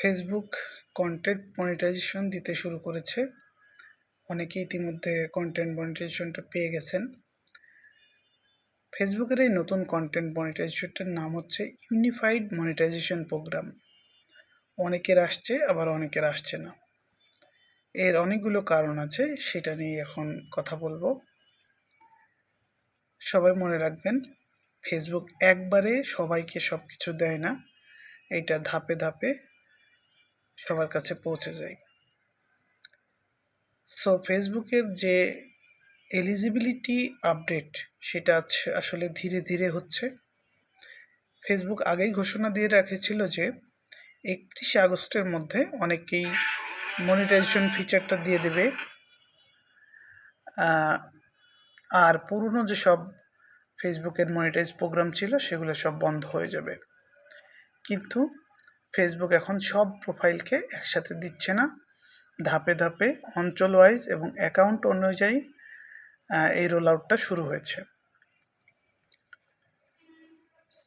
Facebook content monetization দিতে শুরু করেছে। অনেকে ইতিমধ্যে কন্টেন্ট মনিটাইজেশনটা পেয়ে গেছেন। ফেসবুকের এই নতুন কন্টেন্ট মনিটাইজেশনটার নাম হচ্ছে ইউনিফাইড মনিটাইজেশন প্রোগ্রাম অনেকের আসছে, আবার অনেকের আসছে না। এর অনেকগুলো কারণ আছে, সেটা নিয়ে এখন কথা বলব। সবাই মনে রাখবেন ফেসবুক একবারে সবাইকে সব কিছু দেয় না। এটা ধাপে ধাপে সবার কাছে পৌঁছে যায়। সো ফেসবুকের যে এলিজিবিলিটি আপডেট সেটা আসলে ধীরে ধীরে হচ্ছে। ফেসবুক আগেই ঘোষণা দিয়ে রেখেছিল যে, একত্রিশে আগস্টের মধ্যে অনেকেই মনিটাইজেশন ফিচারটা দিয়ে দেবে। আর পুরনো যেসব ফেসবুকের মনিটাইজ প্রোগ্রাম ছিল, সেগুলো সব বন্ধ হয়ে যাবে। কিন্তু ফেসবুক এখন সব প্রোফাইলকে একসাথে দিচ্ছে না। ধাপে ধাপে অঞ্চল ওয়াইজ এবং অ্যাকাউন্ট অনুযায়ী এই রোল আউটটা শুরু হয়েছে।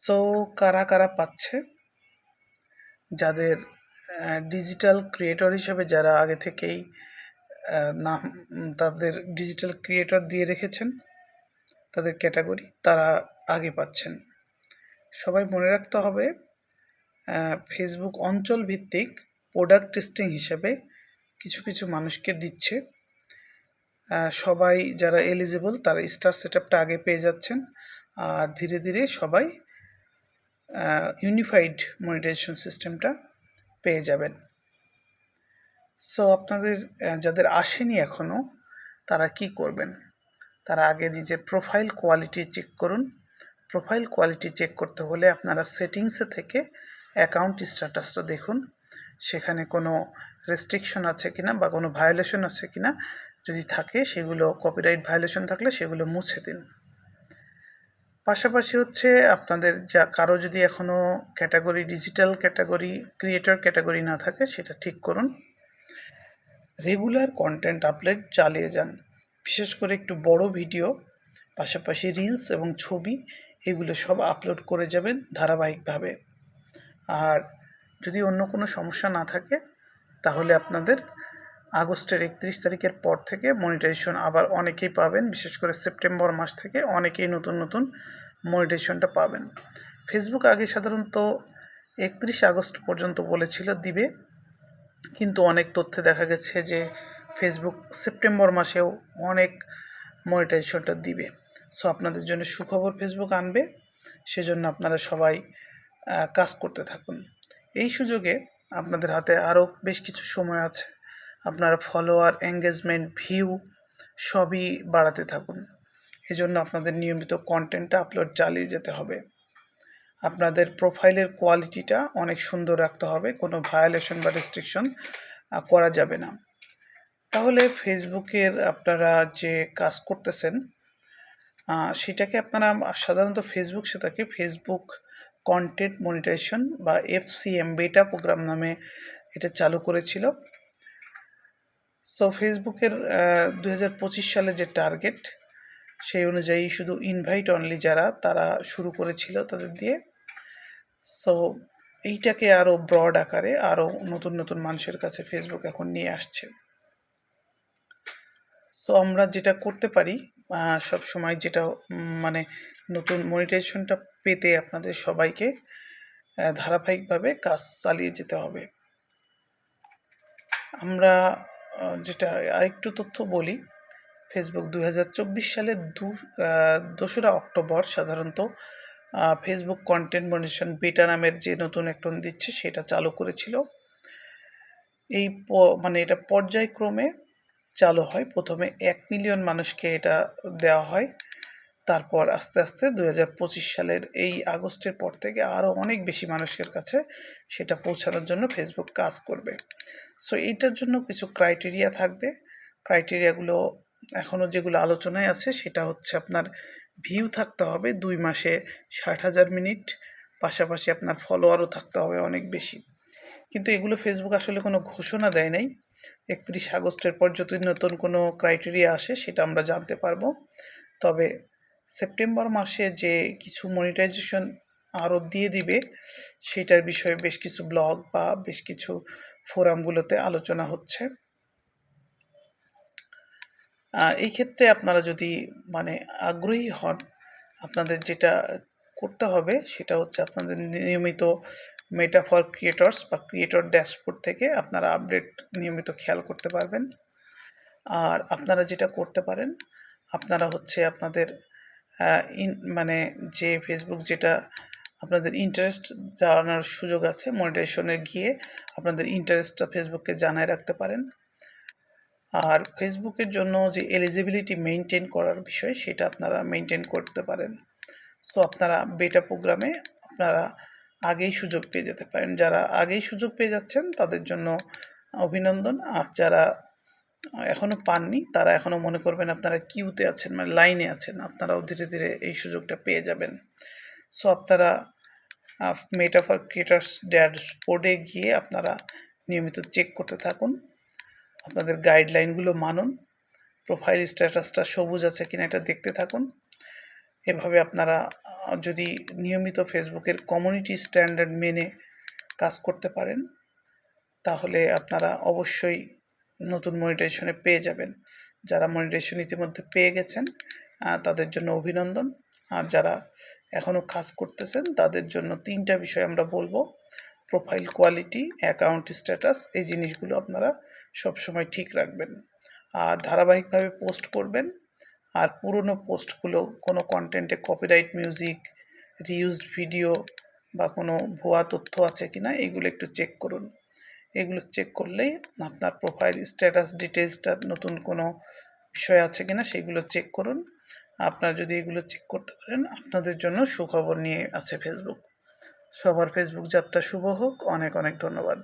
সো কারা কারা পাচ্ছে? যাদের ডিজিটাল ক্রিয়েটর হিসেবে যারা আগে থেকেই নাম, তাদের ডিজিটাল ক্রিয়েটর দিয়ে রেখেছেন, তাদের ক্যাটাগরি তারা আগে পাচ্ছেন। সবাই মনে রাখতে হবে ফেসবুক অঞ্চল ভিত্তিক প্রোডাক্ট টেস্টিং হিসেবে কিছু কিছু মানুষকে দিচ্ছে। সবাই যারা এলিজিবল তারা স্টার সেট আগে পেয়ে যাচ্ছেন। আর ধীরে ধীরে সবাই ইউনিফাইড মনিটাইজেশন সিস্টেমটা পেয়ে যাবেন। সো আপনাদের যাদের আসেনি এখনও তারা কি করবেন? তারা আগে নিজের প্রোফাইল কোয়ালিটি চেক করুন। প্রোফাইল কোয়ালিটি চেক করতে হলে আপনারা সেটিংসে থেকে অ্যাকাউন্ট স্ট্যাটাসটা দেখুন। সেখানে কোনো রেস্ট্রিকশন আছে কিনা বা কোনো ভায়োলেশন আছে কিনা যদি থাকে, সেগুলো কপিরাইট ভায়োলেশন থাকলে সেগুলো মুছে দিন। পাশাপাশি হচ্ছে আপনাদের যা কারও যদি এখনও category digital category creator category না থাকে, সেটা ঠিক করুন। রেগুলার কন্টেন্ট আপলোড চালিয়ে যান। বিশেষ করে একটু বড় ভিডিও পাশাপাশি রিলস এবং ছবি, এগুলো সব আপলোড করে যাবেন ধারাবাহিকভাবে। আর যদি অন্য কোনো সমস্যা না থাকে, তাহলে আপনাদের আগস্টের একত্রিশ তারিখের পর থেকে মনিটাইজেশন আবার অনেকেই পাবেন। বিশেষ করে সেপ্টেম্বর মাস থেকে অনেকেই নতুন নতুন মনিটাইজেশনটা পাবেন। ফেসবুক আগে সাধারণত একত্রিশ আগস্ট পর্যন্ত বলেছিল দিবে। কিন্তু অনেক তথ্যে দেখা গেছে যে ফেসবুক সেপ্টেম্বর মাসেও অনেক মনিটাইজেশনটা দিবে। সো আপনাদের জন্য সুখবর ফেসবুক আনবে। সেজন্য আপনারা সবাই কাজ করতে থাকুন। এই সুযোগে আপনাদের হাতে আরও বেশ কিছু সময় আছে। আপনার ফলোয়ার এঙ্গেজমেন্ট ভিউ সবই বাড়াতে থাকুন। এজন্য আপনাদের নিয়মিত কন্টেন্টটা আপলোড চালিয়ে যেতে হবে। আপনাদের প্রোফাইলের কোয়ালিটিটা অনেক সুন্দর রাখতে হবে। কোনো ভায়োলেশন বা রেস্ট্রিকশন করা যাবে না। তাহলে ফেসবুকের আপনারা যে কাজ করতেছেন সেটাকে আপনারা সাধারণত ফেসবুক সেটাকে ফেসবুক কন্টেন্ট মনিটাইজেশন বা এফ এফসিএম বেটা প্রোগ্রাম নামে এটা চালু করেছিল। সো ফেসবুকের দু সালে যে টার্গেট সেই অনুযায়ী শুধু ইনভাইট অনলি যারা, তারা শুরু করেছিল তাদের দিয়ে। সো এইটাকে আরও ব্রড আকারে আরও নতুন নতুন মানুষের কাছে ফেসবুক এখন নিয়ে আসছে। সো আমরা যেটা করতে পারি সব সময় যেটা মানে নতুন মনিটাইজেশনটা পেতে আপনাদের সবাইকে ধারাবাহিকভাবে কাজ চালিয়ে যেতে হবে। আমরা যেটা আরেকটু তথ্য বলি ফেসবুক দু সালের দু দোসরা অক্টোবর সাধারণত ফেসবুক কন্টেন্ট মনিটেশন বেটা নামের যে নতুন একটা দিচ্ছে, সেটা চালু করেছিল। এই মানে এটা পর্যায়ক্রমে চালু হয়। প্রথমে এক মিলিয়ন মানুষকে এটা দেওয়া হয়। তারপর আস্তে আস্তে দু হাজার পঁচিশ সালের এই আগস্টের পর থেকে আরও অনেক বেশি মানুষের কাছে সেটা পৌঁছানোর জন্য ফেসবুক কাজ করবে। সো এইটার জন্য কিছু ক্রাইটেরিয়া থাকবে। ক্রাইটেরিয়াগুলো এখনও যেগুলো আলোচনায় আছে, সেটা হচ্ছে আপনার ভিউ থাকতে হবে দুই মাসে ষাট হাজার মিনিট। পাশাপাশি আপনার ফলোয়ারও থাকতে হবে অনেক বেশি। কিন্তু এগুলো ফেসবুক আসলে কোনো ঘোষণা দেয় নাই। একত্রিশ আগস্টের পর যদি নতুন কোনো ক্রাইটেরিয়া আসে, সেটা আমরা জানতে পারব। তবে সেপ্টেম্বর মাসে যে কিছু মনিটাইজেশন আরও দিয়ে দিবে, সেটার বিষয়ে বেশ কিছু ব্লগ বা বেশ কিছু ফোরামগুলোতে আলোচনা হচ্ছে। এই ক্ষেত্রে আপনারা যদি মানে আগ্রহী হন, আপনাদের যেটা করতে হবে সেটা হচ্ছে আপনাদের নিয়মিত মেটাফর ক্রিয়েটর্স বা ক্রিয়েটর ড্যাশবোর্ড থেকে আপনারা আপডেট নিয়মিত খেয়াল করতে পারবেন। আর আপনারা যেটা করতে পারেন, আপনারা হচ্ছে আপনাদের মানে যে ফেসবুক যেটা আপনাদের ইন্টারেস্ট জানার সুযোগ আছে মনিটাইজেশনে গিয়ে আপনাদের ইন্টারেস্টটা ফেসবুককে জানায় রাখতে পারেন। আর ফেসবুকের জন্য যে এলিজিবিলিটি মেনটেন করার বিষয়, সেটা আপনারা মেনটেন করতে পারেন। সো আপনারা বেটা প্রোগ্রামে আপনারা আগেই সুযোগ পেয়ে যেতে পারেন। যারা আগেই সুযোগ পেয়ে যাচ্ছেন, তাদের জন্য অভিনন্দন। আর যারা এখনও পাননি। তারা এখনও মনে করবেন আপনারা কিউতে আছেন মানে লাইনে আছেন। আপনারাও ধীরে ধীরে এই সুযোগটা পেয়ে যাবেন। সো আপনারা মেটাফর ক্রিয়েটার্স ড্যাশবোর্ডে গিয়ে আপনারা নিয়মিত চেক করতে থাকুন। আপনাদের গাইডলাইনগুলো মানুন। প্রোফাইল স্ট্যাটাসটা সবুজ আছে কিনা এটা দেখতে থাকুন। এভাবে আপনারা যদি নিয়মিত ফেসবুকের কমিউনিটি স্ট্যান্ডার্ড মেনে কাজ করতে পারেন, তাহলে আপনারা অবশ্যই নতুন মনিটাইজেশনে পেয়ে যাবেন। যারা মনিটাইজেশন ইতিমধ্যে পেয়ে গেছেন তাদের জন্য অভিনন্দন। আর যারা এখনও কাজ করতেছেন, তাদের জন্য তিনটা বিষয় আমরা বলব। প্রোফাইল কোয়ালিটি অ্যাকাউন্ট স্ট্যাটাস এই জিনিসগুলো আপনারা সবসময় ঠিক রাখবেন। আর ধারাবাহিকভাবে পোস্ট করবেন। আর পুরনো পোস্টগুলো কোনো কন্টেন্টে কপিরাইট মিউজিক রিউজড ভিডিও বা কোনো ভুয়া তথ্য আছে কিনা, এগুলো একটু চেক করুন। এগুলো চেক করলেই আপনার প্রোফাইল স্ট্যাটাস ডিটেলসটা নতুন কোনো বিষয় আছে কিনা সেগুলো চেক করুন। আপনারা যদি এগুলো চেক করতে পারেন, আপনাদের জন্য সুখবর নিয়ে আছে ফেসবুক সবার ফেসবুক যাত্রা শুভ হোক। অনেক অনেক ধন্যবাদ।